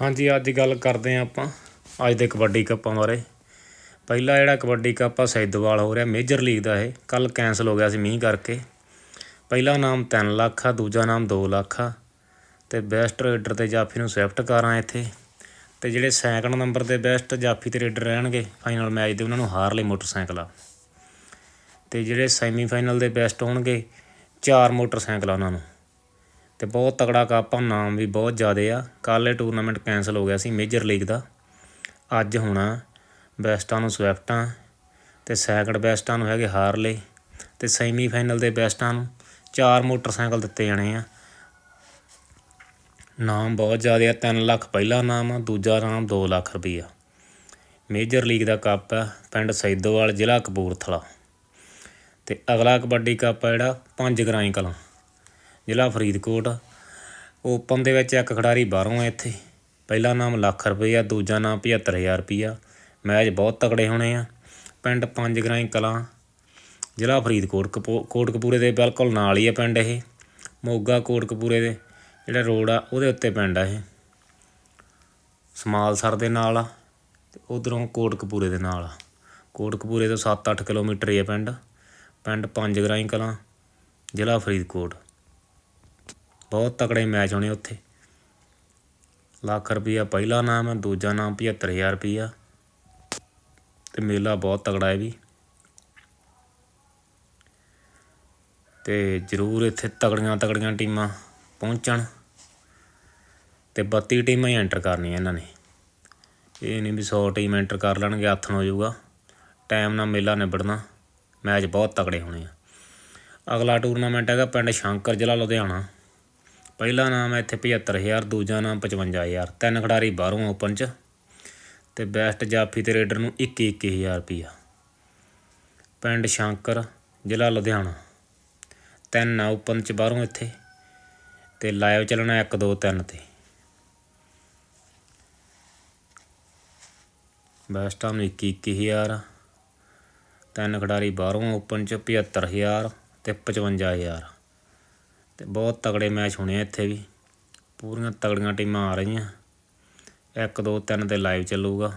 ਹਾਂਜੀ, ਅੱਜ ਗੱਲ ਕਰਦੇ ਹਾਂ ਆਪਾਂ ਅੱਜ ਦੇ ਕਬੱਡੀ ਕੱਪਾਂ ਬਾਰੇ। ਪਹਿਲਾ ਜਿਹੜਾ ਕਬੱਡੀ ਕੱਪ ਆ ਸੈਦੋਵਾਲ ਹੋ ਰਿਹਾ ਮੇਜਰ ਲੀਗ ਦਾ ਇਹ। ਕੱਲ ਕੈਂਸਲ ਹੋ ਗਿਆ ਸੀ ਮੀਂਹ ਕਰਕੇ। ਪਹਿਲਾ ਨਾਮ 3 ਲੱਖ ਆ, ਦੂਜਾ ਨਾਮ 2 ਲੱਖ ਆ। ਤੇ ਬੈਸਟ ਰੇਡਰ ਤੇ ਜਾਫੀ ਨੂੰ ਸਵਿਫਟ ਕਰਾਂ ਇੱਥੇ। ਤੇ ਜਿਹੜੇ ਸੈਕੰਡ ਨੰਬਰ ਤੇ ਬੈਸਟ ਜਾਫੀ ਤੇ ਰੇਡਰ ਰਹਿਣਗੇ ਫਾਈਨਲ ਮੈਚ ਦੇ ਉਹਨਾਂ ਨੂੰ ਹਾਰਲੇ ਮੋਟਰਸਾਈਕਲ ਆ। ਤੇ ਜਿਹੜੇ ਸੈਮੀ ਫਾਈਨਲ ਦੇ ਬੈਸਟ ਹੋਣਗੇ, ਚਾਰ ਮੋਟਰਸਾਈਕਲ ਆ ਉਹਨਾਂ ਨੂੰ। ਤੇ ਬਹੁਤ ਤਗੜਾ ਕੱਪ ਆ, ਨਾਮ ਵੀ ਬਹੁਤ ਜ਼ਿਆਦੇ ਆ। ਕੱਲ੍ਹ ਇਹ ਟੂਰਨਾਮੈਂਟ ਕੈਂਸਲ ਹੋ ਗਿਆ ਸੀ ਮੇਜਰ ਲੀਗ ਦਾ। ਅੱਜ ਹੋਣਾ ਬੈਸਟਾਂ ਨੂੰ ਸਵਿਫਟਾਂ ਤੇ ਸੈਕੰਡ ਬੈਸਟਾਂ ਨੂੰ ਹੈਗੇ ਹਾਰਲੇ ਤੇ ਸੈਮੀ ਫਾਈਨਲ ਦੇ ਬੈਸਟਾਂ ਨੂੰ ਚਾਰ ਮੋਟਰਸਾਈਕਲ ਦਿੱਤੇ ਜਾਣੇ ਆ। ਨਾਮ ਬਹੁਤ ਜ਼ਿਆਦਾ ਆ 3 ਲੱਖ ਪਹਿਲਾ ਨਾਮ ਆ, ਦੂਜਾ ਨਾਮ 2 ਲੱਖ ਰੁਪਈਆ। ਮੇਜਰ ਲੀਗ ਦਾ ਕੱਪ ਆ, ਪਿੰਡ ਸੈਦੋਵਾਲ, ਜ਼ਿਲ੍ਹਾ ਕਪੂਰਥਲਾ। ਤੇ ਅਗਲਾ ਕਬੱਡੀ ਕੱਪ ਆ ਜਿਹੜਾ ਪੰਜ ਗਰਾਈ ਕਲਾਂ। ਜ਼ਿਲ੍ਹਾ ਫਰੀਦਕੋਟ। ਓਪਨ ਦੇ ਵਿੱਚ ਇੱਕ ਖਿਡਾਰੀ ਬਾਹਰੋਂ ਹੈ ਇੱਥੇ। ਪਹਿਲਾ ਨਾਮ ਲੱਖ ਰੁਪਈਆ, ਦੂਜਾ ਨਾਮ 75000 ਰੁਪਈਆ। ਮੈਚ ਬਹੁਤ ਤਕੜੇ ਹੋਣੇ ਆ। ਪਿੰਡ ਪੰਜ ਗਰਾਈ ਕਲਾਂ, ਜ਼ਿਲ੍ਹਾ ਫਰੀਦਕੋਟ ਕਪੂ- ਕੋਟਕਪੂਰੇ ਦੇ ਬਿਲਕੁਲ ਨਾਲ ਹੀ ਆ ਪਿੰਡ ਇਹ। ਮੋਗਾ, ਕੋਟਕਪੂਰੇ ਦੇ ਜਿਹੜਾ ਰੋਡ ਆ, ਉਹਦੇ ਉੱਤੇ ਪਿੰਡ ਆ ਇਹ। ਸਮਾਲਸਰ ਦੇ ਨਾਲ ਆ ਤੇ ਉਧਰੋਂ ਕੋਟਕਪੂਰੇ ਦੇ ਨਾਲ ਆ। ਕੋਟਕਪੂਰੇ ਤੋਂ 7-8 ਕਿਲੋਮੀਟਰ ਹੀ ਆ ਪਿੰਡ। ਪਿੰਡ ਪੰਜ ਗਰਾਈ ਕਲਾਂ, ਜ਼ਿਲ੍ਹਾ ਫਰੀਦਕੋਟ। ਬਹੁਤ ਤਕੜੇ ਮੈਚ ਹੋਣੇ ਉੱਥੇ। ਲੱਖ ਰੁਪਈਆ ਪਹਿਲਾ ਨਾਮ ਹੈ, ਦੂਜਾ ਨਾਮ 75000 ਰੁਪਈਆ। ਤੇ ਮੇਲਾ ਬਹੁਤ ਤਕੜਾ ਹੈ ਵੀ। ਤੇ ਜ਼ਰੂਰ ਇੱਥੇ ਤਕੜੀਆਂ ਤਕੜੀਆਂ ਟੀਮਾਂ ਪਹੁੰਚਣ। ਤੇ 32 ਟੀਮਾਂ ਹੀ ਐਂਟਰ ਕਰਨੀਆਂ ਇਹਨਾਂ ਨੇ। ਇਹ ਨਹੀਂ ਵੀ 100 ਟੀਮ ਐਂਟਰ ਕਰ ਲੈਣਗੇ ਹੱਥ ਹੋ ਜਾਊਗਾ ਟਾਈਮ ਨਾਲ ਮੇਲਾ ਨਿਬੜਨਾ। ਮੈਚ ਬਹੁਤ ਤਕੜੇ ਹੋਣੇ ਆ। ਅਗਲਾ ਟੂਰਨਾਮੈਂਟ ਹੈਗਾ ਪਿੰਡ ਸ਼ੰਕਰ ਜ਼ਿਲ੍ਹਾ ਲੁਧਿਆਣਾ। ਪਹਿਲਾ ਨਾਮ ਹੈ ਇੱਥੇ 75000 ਦੂਜਾ ਨਾਮ 55000 ਤਿੰਨ ਖਿਡਾਰੀ ਬਾਹਰੋਂ ਓਪਨ 'ਚ ਤੇ ਬੈਸਟ ਜਾਫੀ ਤੇ ਰੇਡਰ ਨੂੰ 21 21000 ਰੁਪਈਆ। ਪਿੰਡ ਸ਼ੰਕਰ, ਜ਼ਿਲ੍ਹਾ ਲੁਧਿਆਣਾ। ਤਿੰਨ ਆ ਓਪਨ 'ਚ ਬਾਹਰੋਂ ਇੱਥੇ ਤੇ ਲਾਈਵ ਚੱਲਣਾ 1 2 3 ਤੇ। ਬੈਸਟਾਂ ਨੂੰ 21 21000 ਤਿੰਨ ਖਿਡਾਰੀ ਬਾਹਰੋਂ ਓਪਨ 'ਚ 75000 ਤੇ 55000 ਤੇ ਬਹੁਤ ਤਗੜੇ ਮੈਚ ਹੋਣੇ ਆ ਇੱਥੇ ਵੀ। ਪੂਰੀਆਂ ਤਗੜੀਆਂ ਟੀਮਾਂ ਆ ਰਹੀਆਂ। 1 2 3 ਤੇ ਲਾਈਵ ਚੱਲੂਗਾ।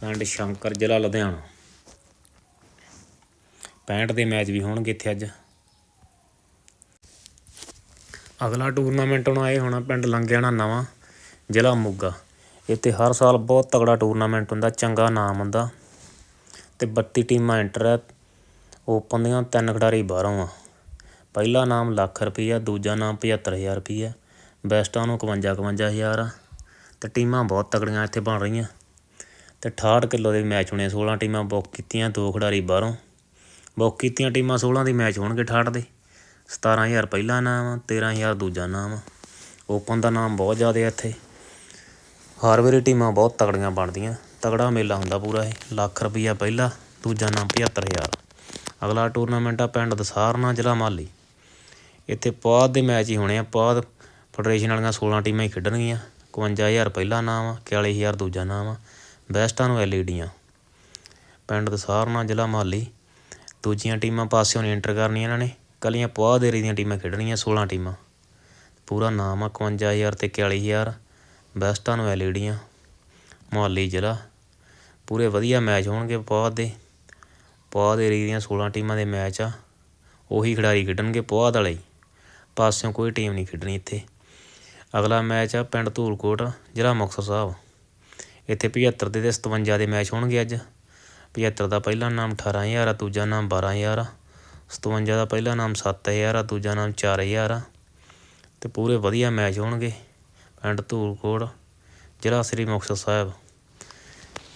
ਪਿੰਡ ਸ਼ੰਕਰ, ਜ਼ਿਲ੍ਹਾ ਲੁਧਿਆਣਾ। 65 ਦੇ ਮੈਚ ਵੀ ਹੋਣਗੇ ਇੱਥੇ ਅੱਜ। ਅਗਲਾ ਟੂਰਨਾਮੈਂਟ ਹੁਣ ਆਏ ਹੋਣਾ ਪਿੰਡ ਲੰਗਿਆਣਾ ਨਵਾਂ, ਜ਼ਿਲ੍ਹਾ ਮੋਗਾ। ਇੱਥੇ ਹਰ ਸਾਲ ਬਹੁਤ ਤਗੜਾ ਟੂਰਨਾਮੈਂਟ ਹੁੰਦਾ, ਚੰਗਾ ਨਾਮ ਹੁੰਦਾ। ਤੇ 32 ਟੀਮਾਂ ਐਂਟਰ ਹੈ ਓਪਨ ਦੀਆਂ ਤਿੰਨ ਖਿਡਾਰੀ ਬਾਹਰੋਂ ਆ। ਪਹਿਲਾ ਨਾਮ ਲੱਖ ਰੁਪਈਆ, ਦੂਜਾ ਨਾਮ 75000 ਰੁਪਈਆ, ਬੈਸਟਾਂ ਨੂੰ 51 51000 ਆ। ਤੇ ਟੀਮਾਂ ਬਹੁਤ ਤਕੜੀਆਂ ਇੱਥੇ ਬਣ ਰਹੀਆਂ। ਤੇ 68 ਕਿਲੋ ਦੇ ਮੈਚ ਹੋਣੇ 16 ਟੀਮਾਂ ਬੁੱਕ ਕੀਤੀਆਂ, ਦੋ ਖਿਡਾਰੀ ਬਾਹਰੋਂ। ਬੁੱਕ ਕੀਤੀਆਂ ਟੀਮਾਂ 16 ਦੀ ਮੈਚ ਹੋਣਗੇ 68 ਦੇ। 17000 ਪਹਿਲਾ ਨਾਮ 13000 ਦੂਜਾ ਨਾਮ ਓਪਨ ਦਾ ਨਾਮ ਬਹੁਤ ਜ਼ਿਆਦਾ ਇੱਥੇ। ਹਰ ਵਾਰੀ ਟੀਮਾਂ ਬਹੁਤ ਤਕੜੀਆਂ ਬਣਦੀਆਂ। ਤਗੜਾ ਮੇਲਾ ਹੁੰਦਾ ਪੂਰਾ ਇਹ। ਲੱਖ ਰੁਪਈਆ ਪਹਿਲਾ, ਦੂਜਾ ਨਾਮ 75000 ਅਗਲਾ ਟੂਰਨਾਮੈਂਟ ਆ ਪਿੰਡ ਦਸਾਰਨਾ, ਜ਼ਿਲ੍ਹਾ ਮਾਲੀ। ਇੱਥੇ ਪੌਦ ਦੇ ਮੈਚ ਹੀ ਹੋਣੇ ਆ ਪੌਦ ਫੈਡਰੇਸ਼ਨ ਵਾਲੀਆਂ 16 ਟੀਮਾਂ ਹੀ ਖੇਡਣਗੀਆਂ 51000 ਪਹਿਲਾ ਨਾਮ 41000 ਦੂਜਾ ਨਾਮ ਆ, ਬੈਸਟਾਂ ਨੂੰ ਐਲਈਡੀਆਂ ਪਿੰਡ ਦਸਾਰਨਾ, ਜ਼ਿਲ੍ਹਾ ਮਾਲੀ ਦੂਜੀਆਂ ਟੀਮਾਂ ਪਾਸਿਓਂ ਨਹੀਂ ਐਂਟਰ ਕਰਨੀਆਂ ਇਹਨਾਂ ਨੇ ਕੱਲੀਆਂ ਪੌਦ ਏਰੀ ਦੀਆਂ ਟੀਮਾਂ ਖੇਡਣੀਆਂ 16 ਟੀਮਾਂ। ਪੂਰਾ ਨਾਮ ਆ 51000 ਤੇ 41000 ਬੈਸਟਾਂ ਨੂੰ ਐਲਈਡੀਆਂ ਮੁਹਾਲੀ ਜ਼ਿਲ੍ਹਾ, ਪੂਰੇ ਵਧੀਆ ਮੈਚ ਹੋਣਗੇ ਪੌਦ ਦੇ। ਪੌਦ ਏਰੀਏ ਦੀਆਂ 16 ਟੀਮਾਂ ਦੇ ਮੈਚ ਆ, ਉਹੀ ਖਿਡਾਰੀ ਖੇਡਣਗੇ ਪੌਦ ਵਾਲੇ ਪਾਸਿਓਂ ਕੋਈ ਟੀਮ ਨਹੀਂ ਖੇਡਣੀ ਇੱਥੇ। ਅਗਲਾ ਮੈਚ ਆ ਪਿੰਡ ਧੂਲਕੋਟ, ਜ਼ਿਲ੍ਹਾ ਮੁਕਤਸਰ ਸਾਹਿਬ। ਇੱਥੇ 75 ਦੇ ਤੇ 57 ਦੇ ਮੈਚ ਹੋਣਗੇ ਅੱਜ। 75 ਦਾ ਪਹਿਲਾ ਨਾਮ 18000 ਆ, ਦੂਜਾ ਨਾਮ 12000 ਆ। 57 ਦਾ ਪਹਿਲਾ ਨਾਮ 7000 ਆ, ਦੂਜਾ ਨਾਮ 4000 ਆ। ਤੇ ਪੂਰੇ ਵਧੀਆ ਮੈਚ ਹੋਣਗੇ ਪਿੰਡ ਧੂਲਕੋਟ, ਜ਼ਿਲ੍ਹਾ ਸ੍ਰੀ ਮੁਕਤਸਰ ਸਾਹਿਬ।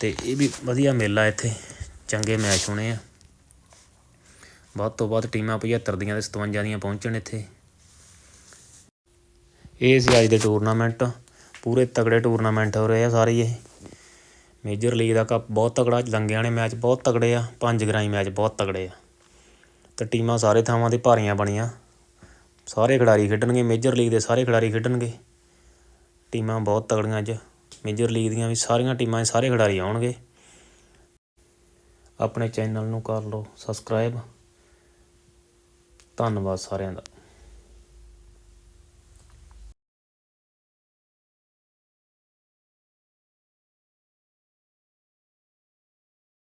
ਤੇ ਇਹ ਵੀ ਵਧੀਆ ਮੇਲਾ ਇੱਥੇ, ਚੰਗੇ ਮੈਚ ਹੋਣੇ ਆ। ਵੱਧ ਤੋਂ ਵੱਧ ਟੀਮਾਂ 75 ਦੀਆਂ ਤੇ 57 ਦੀਆਂ ਪਹੁੰਚਣ ਇੱਥੇ। ਇਹ ਸੀ ਅੱਜ ਦੇ ਟੂਰਨਾਮੈਂਟ ਪੂਰੇ ਤਗੜੇ ਟੂਰਨਾਮੈਂਟ ਹੋ ਰਹੇ ਆ ਸਾਰੇ ਇਹ। ਮੇਜਰ ਲੀਗ ਦਾ ਕੱਪ ਬਹੁਤ ਤਗੜਾ ਲੰਗਿਆਂ ਨੇ ਮੈਚ ਬਹੁਤ ਤਗੜੇ ਆ, ਪੰਜ ਗਰਾਈ ਮੈਚ ਬਹੁਤ ਤਗੜੇ ਆ। ਤੇ ਟੀਮਾਂ ਸਾਰੇ ਥਾਵਾਂ 'ਤੇ ਭਾਰੀਆਂ ਬਣੀਆਂ। ਸਾਰੇ ਖਿਡਾਰੀ ਖੇਡਣਗੇ ਮੇਜਰ ਲੀਗ ਦੇ ਸਾਰੇ ਖਿਡਾਰੀ ਖੇਡਣਗੇ। ਟੀਮਾਂ ਬਹੁਤ ਤਗੜੀਆਂ ਅੱਜ। ਮੇਜਰ ਲੀਗ ਦੀਆਂ ਵੀ ਸਾਰੀਆਂ ਟੀਮਾਂ ਦੇ ਸਾਰੇ ਖਿਡਾਰੀ ਆਉਣਗੇ। ਆਪਣੇ ਚੈਨਲ ਨੂੰ ਕਰ ਲਓ ਸਬਸਕ੍ਰਾਈਬ ਧੰਨਵਾਦ ਸਾਰਿਆਂ ਦਾ।